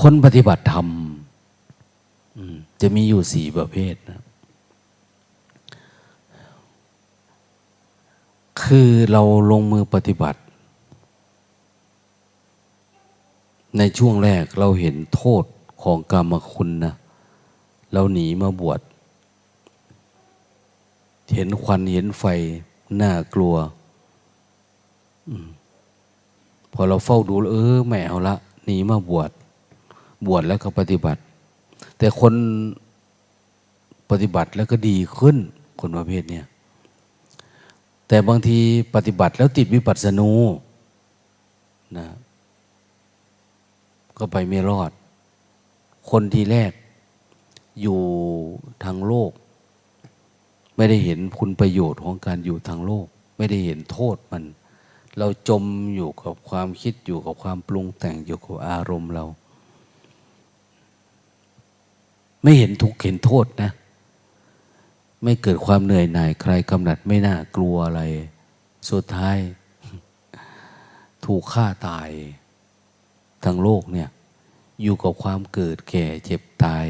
คนปฏิบัติธรรมจะมีอยู่สี่ประเภทนะคือเราลงมือปฏิบัติ ในช่วงแรกเราเห็นโทษของกรรมคุณนะ เราหนีมาบวช เห็นควันเห็นไฟ น่ากลัวอพอเราเฝ้าดูแล้วเออไม่เอาละหนีมาบวช บวชแล้วก็ปฏิบัติ แต่คนปฏิบัติแล้วก็ดีขึ้นคนประเภทเนี้ยแต่บางทีปฏิบัติแล้วติดวิปัสสนูนะก็ไปไม่รอด คนทีแรกอยู่ทางโลก ไม่ได้เห็นคุณประโยชน์ของการอยู่ทางโลก ไม่ได้เห็นโทษมัน เราจมอยู่กับความคิดอยู่กับความปรุงแต่งอยู่กับอารมณ์เรา ไม่เห็นทุกข์เห็นโทษนะ ไม่เกิดความเหนื่อยหน่าย ใครกำหนัดไม่น่ากลัวอะไร สุดท้าย ถูกฆ่าตายทั้งโลกเนี่ย อยู่กับความเกิดแก่เจ็บตาย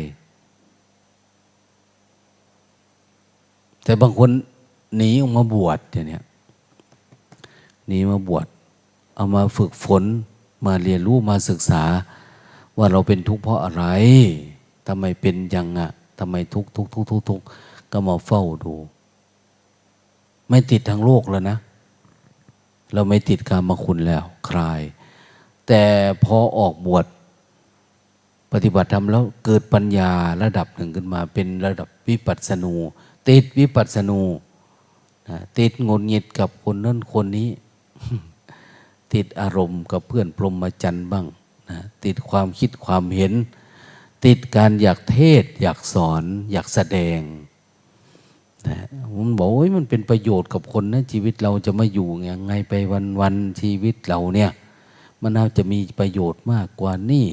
แต่บางคนหนีออกมาบวชอย่างเนี้ยหนีมาบวชเอามาฝึกฝนมาเรียนรู้มาศึกษา ว่าเราเป็นทุกข์เพราะอะไร ทำไมเป็นยังอะทำไมทุกทุกทุกทุกทุกก็มาเฝ้าดู ไม่ติดทางโลกแล้วนะ เราไม่ติดการมาคุณแล้วคลาย แต่พอออกบวชปฏิบัติธรรมแล้วเกิดปัญญาระดับหนึ่งขึ้นมา เป็นระดับวิปัสสนู ติดวิปัสสนูนะติดงนงิดกับคนนั้นคนนี้ ติดอารมณ์กับเพื่อนพรหมจรรย์บ้างนะติดความคิดความเห็น ติดการอยากเทศ อยากสอน อยากแสดงนะผมบอกว่ามันเป็นประโยชน์กับคนนะชีวิตเราจะมาอยู่ยังไงไปวันวันชีวิตเราเนี่ย มันน่าจะมีประโยชน์มากกว่านี่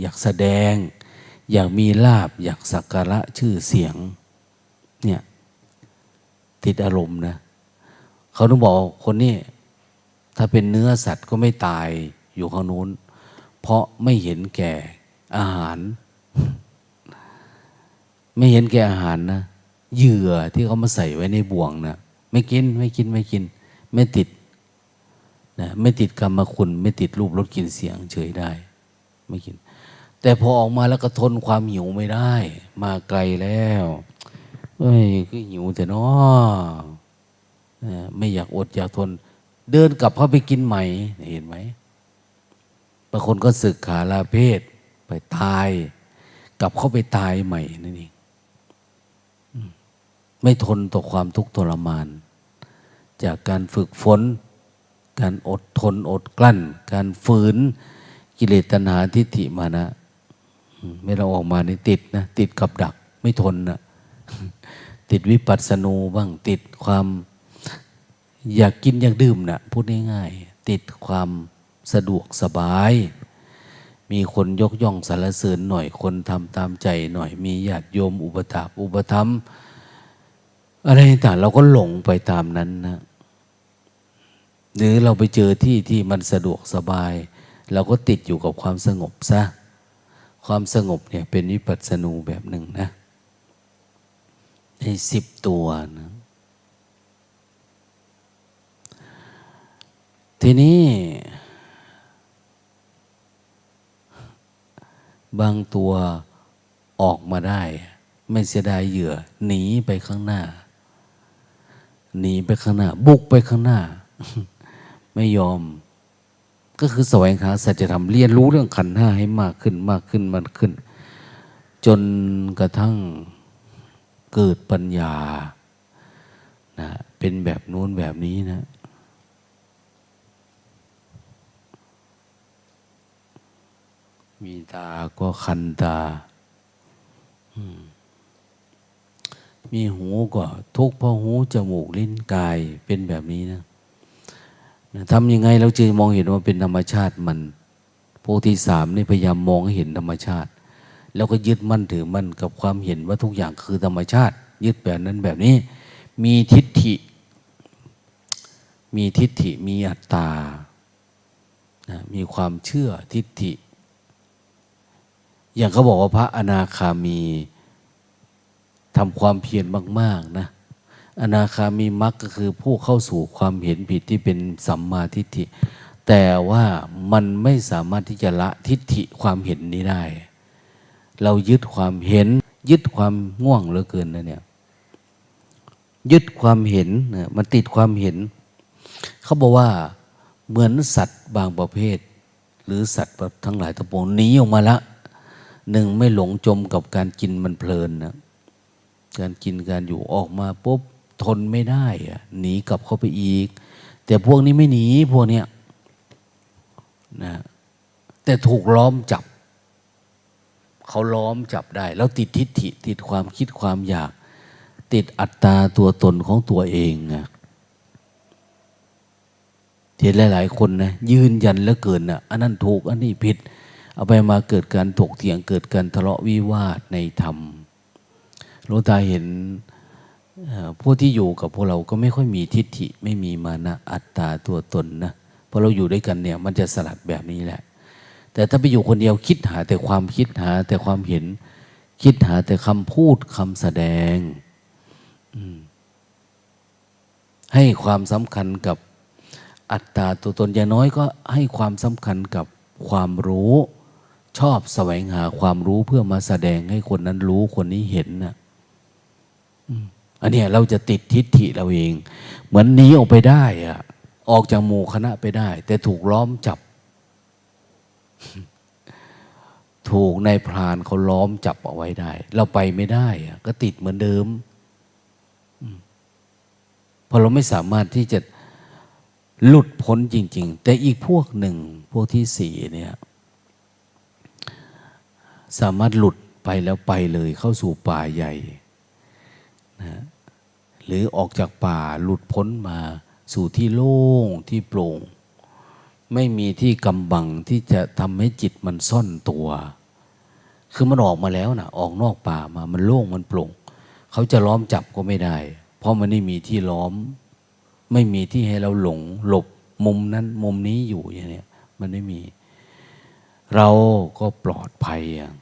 อยากแสดง อยากมีลาบ อยากสักการะชื่อเสียง เนี่ยติดอารมณ์นะเขาต้องบอกคนนี้ถ้าเป็นเนื้อสัตว์ก็ไม่ตายอยู่ข้างนู้น เพราะไม่เห็นแก่อาหาร ไม่เห็นแก่อาหารนะเหยื่อที่เขามาใส่ไว้ในบ่วงนะไม่กินไม่กินไม่กิน ไม่ติดนะไม่ติดกรรมคุณ ไม่ติดรูปรสกลิ่นเสียงเฉยได้ ไม่กิน แต่พอออกมาแล้วก็ทนความหิวไม่ได้ มาไกลแล้วเอ้ยคือหิวแต่นาะเอไม่อยากอดอยากทน เดินกลับเข้าไปกินใหม่เห็นไหมบางคนก็ศึกขาลาเพศไปตาย กลับเข้าไปตายใหม่นั่นเอง ไม่ทนต่อความทุกข์ทรมาน จากการฝึกฝน การอดทนอดกลั้น การฝืนกิเลสตัณหาทิฏฐิมานะอืมไม่เราออกมาในติดนะ ติดกับดักไม่ทนนะติดวิปัสสนูบ้างติดความ อยากกินอยากดื่มนะพูดง่ายๆติดความสะดวกสบาย มีคนยกย่องสรรเสริญหน่อยคนทำตามใจหน่อย มีญาติโยมอุปถากอุปถัมภ์ อะไรต่างเราก็หลงไปตามนั้นนะหรือเราไปเจอที่ที่มันสะดวกสบาย เราก็ติดอยู่กับความสงบซะความสงบเนี่ยเป็นวิปัสสนูแบบหนึ่งนะในสิบตัวนะทีนี้ บางตัวออกมาได้ ไม่เสียดายเหยื่อหนีไปข้างหน้า หนีไปข้างหน้า บุกไปข้างหน้า ไม่ยอม ก็คือแสวงหาสัจธรรมเรียนรู้เรื่องขันห้าให้มากขึ้นมากขึ้นมากขึ้น จนกระทั่งเกิดปัญญานะเป็นแบบนู้นแบบนี้นะ มีตาก็คันตา อืม มีหูก็ทุกข์เพราะหูจมูกลิ้นกายเป็นแบบนี้นะทำยังไงเราจึงมองเห็นว่าเป็นธรรมชาติมันโพธิสามนี่พยายามมองให้เห็นธรรมชาติ แล้วก็ยึดมั่นถือมั่นกับความเห็นว่าทุกอย่างคือธรรมชาติ ยึดแบบนั้นแบบนี้ มีทิฏฐิ มีทิฏฐิมีอัตตานะมีความเชื่อทิฏฐิ อย่างเขาบอกว่าพระอนาคามี ทำความเพียรมาก ๆ นะ อนาคามีมรรคก็คือผู้เข้าสู่ความเห็นผิดที่เป็นสัมมาทิฏฐิ แต่ว่ามันไม่สามารถที่จะละทิฏฐิความเห็นนี้ได้ เรายึดความเห็น ยึดความง่วงเหลือเกินนะเนี่ย ยึดความเห็นนะมันติดความเห็น เขาบอกว่าเหมือนสัตว์บางประเภท หรือสัตว์ทั้งหลายทั้งปวงหนีออกมาละหนึ่งไม่หลงจมกับการกินมันเพลินนะ การกินการอยู่ออกมาปุ๊บทนไม่ได้อะหนีกลับเข้าไปอีก แต่พวกนี้ไม่หนีพวกเนี้ยนะแต่ถูกล้อมจับ เขาล้อมจับได้ แล้วติดทิฏฐิติดความคิดความอยาก ติดอัตตาตัวตนของตัวเองนะเห็นหลาย ๆ คนนะยืนยันแล้วเกินนะอันนั้นถูกอันนี้ผิด เอาไปมาเกิดการถกเถียงเกิดการทะเลาะวิวาทในธรรม หลวงตาเห็นเอ่อพวกที่อยู่กับพวกเราก็ไม่ค่อยมีทิฏฐิ ไม่มีมานะอัตตาตัวตนนะพอเราอยู่ด้วยกันเนี่ย มันจะสลัดแบบนี้แหละ แต่ถ้าไปอยู่คนเดียวคิดหาแต่ความคิดหาแต่ความเห็น คิดหาแต่คำพูดคำแสดงให้ความสำคัญกับอัตตาตัวตนอย่างน้อยก็ให้ความสำคัญกับความรู้ ชอบแสวงหาความรู้เพื่อมาแสดงให้คนนั้นรู้คนนี้เห็นนะอืม อันนี้เราจะติดทิฏฐิเราเอง เหมือนหนีออกไปได้อะออกจากหมู่คณะไปได้ แต่ถูกล้อมจับ ถูกนายพรานเขาล้อมจับเอาไว้ได้ เราไปไม่ได้อะก็ติดเหมือนเดิมอืมเพราะเราไม่สามารถที่จะหลุดพ้นจริง ๆ แต่อีกพวกหนึ่งพวกที่สี่เนี่ย สามารถหลุดไปแล้วไปเลยเข้าสู่ป่าใหญ่ นะหรือออกจากป่าหลุดพ้นมาสู่ที่โล่งที่โปร่ง ไม่มีที่กำบังที่จะทำให้จิตมันซ่อนตัว คือมันออกมาแล้วนะออกนอกป่ามามันโล่งมันโปร่ง เขาจะล้อมจับก็ไม่ได้ เพราะมันไม่มีที่ล้อม ไม่มีที่ให้เราหลง หลบมุมนั้นมุมนี้อยู่อย่างเนี้ยมันไม่มี เราก็ปลอดภัยอย่าง